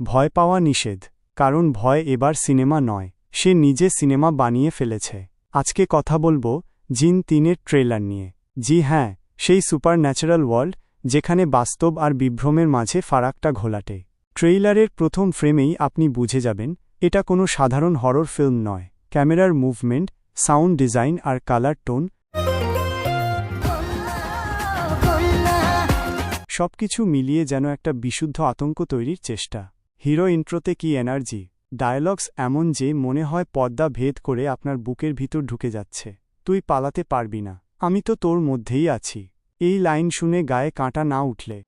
ভয় পাওয়া নিষেধ, কারণ ভয় এবার সিনেমা নয়, সে নিজে সিনেমা বানিয়ে ফেলেছে। আজকে কথা বলব জিন তিনের ট্রেলার নিয়ে। জি হ্যাঁ সেই সুপার ন্যাচারাল ওয়ার্ল্ড, যেখানে বাস্তব আর বিভ্রমের মাঝে ফারাকটা ঘোলাটে। ট্রেইলারের প্রথম ফ্রেমেই আপনি বুঝে যাবেন, এটা কোনো সাধারণ হরর ফিল্ম নয়। ক্যামেরার মুভমেন্ট, সাউন্ড ডিজাইন আর কালার টোন। সবকিছু মিলিয়ে যেন একটা বিশুদ্ধ আতঙ্ক তৈরির চেষ্টা। হিরো ইন্ট্রোতে কি এনার্জি? ডায়ালগস এমন যে মনে হয় পর্দা ভেদ করে আপনার বুকের ভিতর ঢুকে যাচ্ছে। তুই পালাতে পারবি না। আমি তো তোর মধ্যেই আছি। এই লাইন শুনে গায়ে কাঁটা না উঠলে।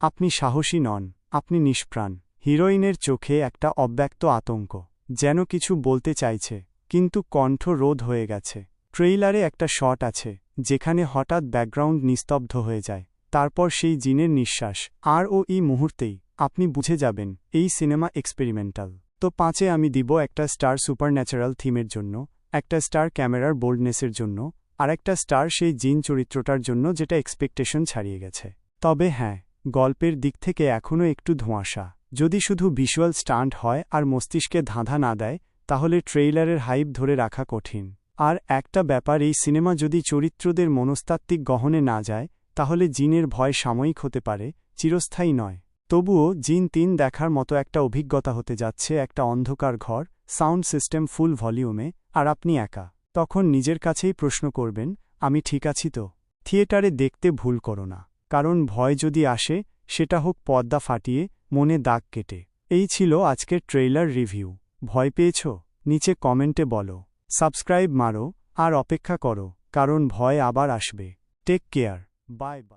আপনি সাহসী নন। আপনি নিষ্প্রাণ। হিরোইনের চোখে একটা অব্যক্ত আতঙ্ক। যেন কিছু বলতে চাইছে কিন্তু কণ্ঠ রোধ হয়ে গেছে। ট্রেইলারে একটা শট আছে যেখানে হঠাৎ ব্যাকগ্রাউন্ড নিস্তব্ধ হয়ে যায়। তারপর সেই জিনের নিঃশ্বাস। আর ও এই মুহূর্তেই, আপনি বুঝে যাবেন, এই সিনেমা এক্সপেরিমেন্টাল। তো পাঁচে আমি দিব একটা স্টার সুপারন্যাচারাল থিমের জন্য, একটা স্টার ক্যামেরার বোল্ডনেসের জন্য, আর একটা স্টার সেই জিন চরিত্রটার জন্য যেটা এক্সপেকটেশন ছাড়িয়ে গেছে। তবে হ্যাঁ গল্পের দিক থেকে এখনও একটু ধোঁয়াশা। যদি শুধু ভিজুয়াল স্টান্ট হয় আর মস্তিষ্কে ধাঁধা না দেয়, তাহলে ট্রেইলারের হাইপ ধরে রাখা কঠিন। আর একটা ব্যাপার, এই সিনেমা যদি চরিত্রদের মনস্তাত্ত্বিক গহনে না যায় তাহলে জিনের ভয় সাময়িক হতে পারে, চিরস্থায়ী নয়। তবুও জিন তিন দেখার মতো একটা অভিজ্ঞতা হতে যাচ্ছে একটা অন্ধকার ঘর, সাউন্ড সিস্টেম ফুল ভলিউমে, আর আপনি একা। তখন নিজের কাছেই প্রশ্ন করবেন, আমি ঠিক আছি তো? থিয়েটারে দেখতে ভুল করো না। কারণ ভয় যদি আসে, সেটা হোক পর্দা ফাটিয়ে, মনে দাগ কেটে। এই ছিল আজকের ট্রেইলার রিভিউ। ভয় পেয়েছ? নিচে কমেন্টে বলো। সাবস্ক্রাইব মারো, আর অপেক্ষা করো, কারণ ভয় আবার আসবে। Take care. Bye bye.